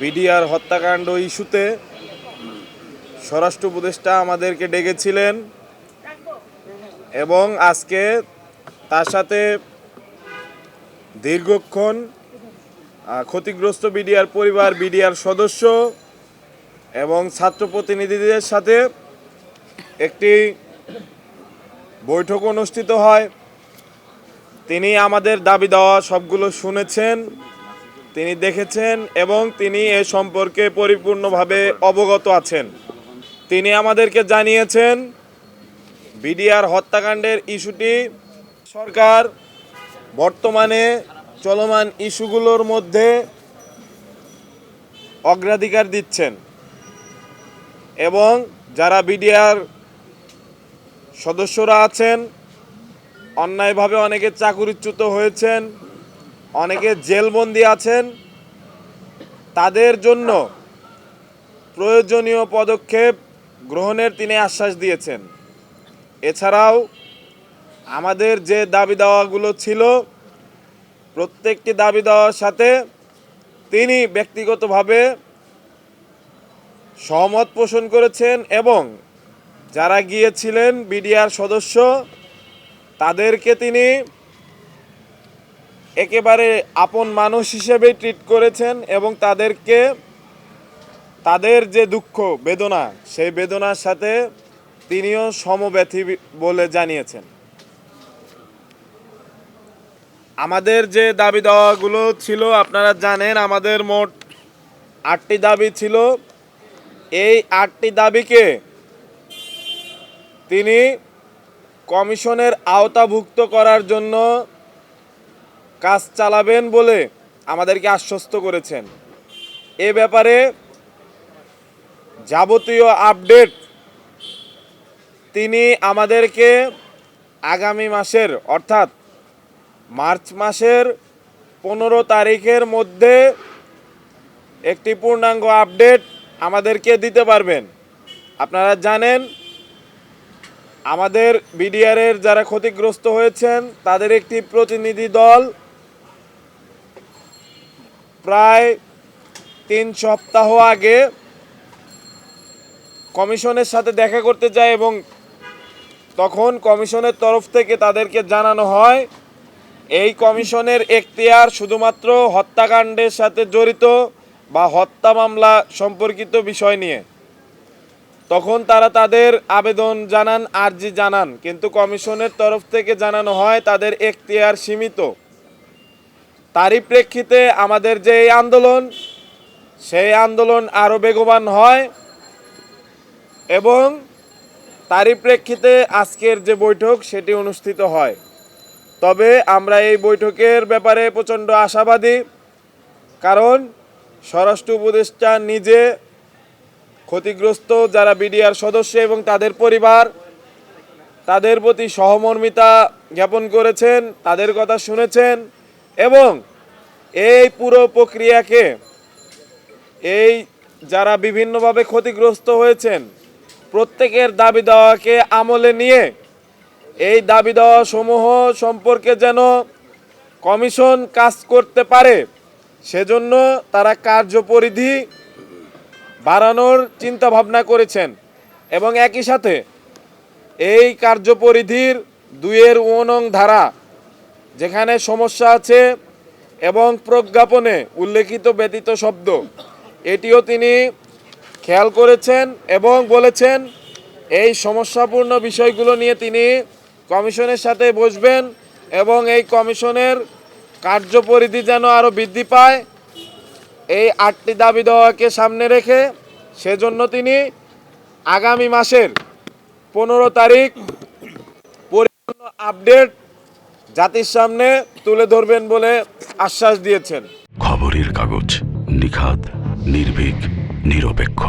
BDR হত্যাকাণ্ড ইস্যুতে স্বরাষ্ট্র উপদেষ্টা আমাদেরকে ডেকেছিলেন এবং আজকে তার সাথে দীর্ঘক্ষণ ক্ষতিগ্রস্ত বিডিআর পরিবার, বিডিআর সদস্য এবং ছাত্র প্রতিনিধিদের সাথে একটি বৈঠক অনুষ্ঠিত হয়। তিনি আমাদের দাবি দেওয়া সবগুলো শুনেছেন। তিনি দেখেছেন এবং তিনি এ সম্পর্কে পরিপূর্ণভাবে অবগত আছেন। তিনি আমাদেরকে জানিয়েছেন, বিডিআর হত্যাকাণ্ডের ইস্যুটি সরকার বর্তমানে চলমান ইস্যুগুলোর মধ্যে অগ্রাধিকার দিচ্ছেন এবং যারা বিডিআর সদস্যরা আছেন, অন্যায়ভাবে অনেকে চাকুরিচ্যুত হয়েছেন। অনেকে জেলবন্দি আছেন। তাদের জন্য প্রয়োজনীয় পদক্ষেপ গ্রহণের তিনি আশ্বাস দিয়েছেন। এছাড়াও আমাদের যে দাবি দাওয়াগুলো ছিল, প্রত্যেকটি দাবি দেওয়ার সাথে তিনি ব্যক্তিগতভাবে সহমত পোষণ করেছেন এবং যারা গিয়েছিলেন বিডিআর সদস্য, তাদেরকে তিনি একেবারে আপন মানুষ হিসেবে ট্রিট করেছেন এবং তাদেরকে, তাদের যে দুঃখ, বেদনা, সেই বেদনার সাথে তিনিও সমব্যথী বলে জানিয়েছেন। আমাদের যে দাবি দেওয়াগুলো ছিল, আপনারা জানেন আমাদের মোট আটটি দাবি ছিল। এই আটটি দাবিকে তিনি কমিশনের আওতাভুক্ত করার জন্য কাজ চালাবেন বলে আমাদেরকে আশ্বস্ত করেছেন। এ ব্যাপারে যাবতীয় আপডেট তিনি আমাদেরকে আগামী মাসের, অর্থাৎ মার্চ মাসের পনেরো তারিখের মধ্যে একটি পূর্ণাঙ্গ আপডেট আমাদেরকে দিতে পারবেন। আপনারা জানেন, আমাদের বিডিআরের যারা ক্ষতিগ্রস্ত হয়েছেন, তাদের একটি প্রতিনিধি দল প্রায় তিন সপ্তাহ আগে কমিশনের সাথে দেখা করতে যায় এবং তখন কমিশনের তরফ থেকে তাদেরকে জানানো হয়, এই কমিশনের এখতিয়ার শুধুমাত্র হত্যাকাণ্ডের সাথে জড়িত বা হত্যা মামলা সম্পর্কিত বিষয় নিয়ে। তখন তারা তাদের আবেদন জানান, আর্জি জানান, কিন্তু কমিশনের তরফ থেকে জানানো হয় তাদের এখতিয়ার সীমিত। তারই প্রেক্ষিতে আমাদের যে এই আন্দোলন, সেই আন্দোলন আরও বেগবান হয় এবং তারই প্রেক্ষিতে আজকের যে বৈঠক সেটি অনুষ্ঠিত হয়। তবে আমরা এই বৈঠকের ব্যাপারে প্রচণ্ড আশাবাদী, কারণ স্বরাষ্ট্র উপদেষ্টা নিজে ক্ষতিগ্রস্ত যারা বিডিআর সদস্য এবং তাদের পরিবার, তাদের প্রতি সহমর্মিতা জ্ঞাপন করেছেন, তাদের কথা শুনেছেন এবং এই পুরো প্রক্রিয়াকে, এই যারা বিভিন্নভাবে ক্ষতিগ্রস্ত হয়েছেন, প্রত্যেকের দাবি দেওয়াকে আমলে নিয়ে এই দাবি দেওয়া সমূহ সম্পর্কে যেন কমিশন কাজ করতে পারে, সেজন্য তারা কার্যপরিধি বাড়ানোর চিন্তা ভাবনা করেছেন এবং একই সাথে এই কার্যপরিধির দুইয়ের ওনং ধারা, যেখানে সমস্যা আছে এবং প্রজ্ঞাপনে উল্লেখিত ব্যতীত শব্দ। এটিও তিনি খেয়াল করেছেন এবং বলেছেন, এই সমস্যাপূর্ণ বিষয়গুলো নিয়ে তিনি কমিশনের সাথে বসবেন এবং এই কমিশনের কার্যপরিধি যেন আরও বৃদ্ধি পায়। এই আটটি দাবি দেওয়াকে সামনে রেখে সেজন্য তিনি আগামী মাসের পনেরো তারিখ পরিপূর্ণ আপডেট জাতির সামনে তুলে ধরবেন বলে আশ্বাস দিয়েছেন। খবরের কাগজ নিখাদ নির্ভীক নিরপেক্ষ।